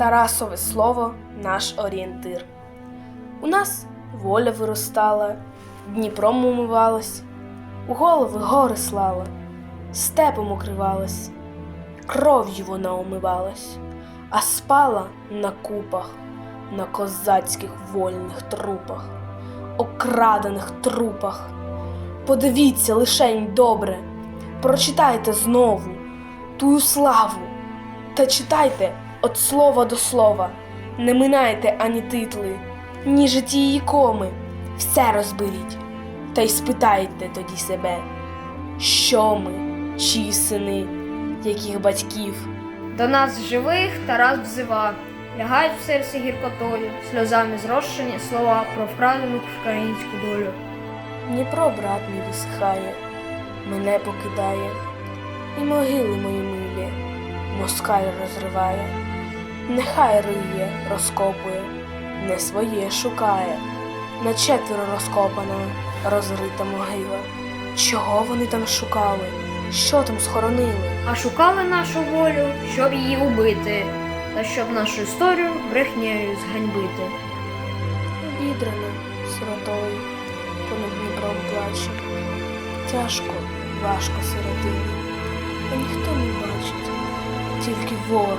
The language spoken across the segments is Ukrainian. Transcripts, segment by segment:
Тарасове слово наш орієнтир. У нас воля виростала, Дніпром умивалась, у голови гори слала, степом укривалась, кров'ю вона умивалась, а спала на купах, на козацьких вольних трупах, окрадених трупах. Подивіться лишень добре, прочитайте знову тую славу, та читайте от слова до слова, не минайте ані титли, ні житії коми, все розберіть, та й спитайте тоді себе, що ми, чиї сини, яких батьків. До нас живих Тарас взива, лягають в серці гіркотою, сльозами зрощені слова про вкрадену українську долю. Дніпро, брат мій, висихає, мене покидає, і могили мої милі, москаль розриває, нехай риє, розкопує, не своє шукає, на четверо розкопана, розрита могила. Чого вони там шукали? Що там схоронили? А шукали нашу волю, щоб її убити, та щоб нашу історію брехнею зганьбити. Обідрана сиротою, понад Дніпром плаче. Тяжко, важко сиротині, а ніхто не бачить, тільки ворог,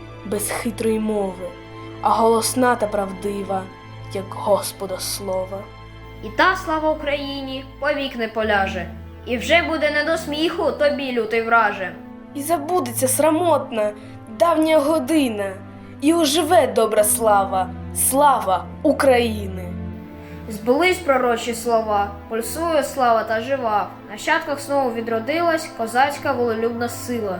без хитрої мови, а голосна та правдива, як Господа слова. І та слава Україні повік не поляже, і вже буде не до сміху тобі, лютий враже. І забудеться срамотна давня година, і оживе добра слава, слава України. Збулись пророчі слова, пульсує слава та жива. Нащадках знову відродилась козацька волелюбна сила.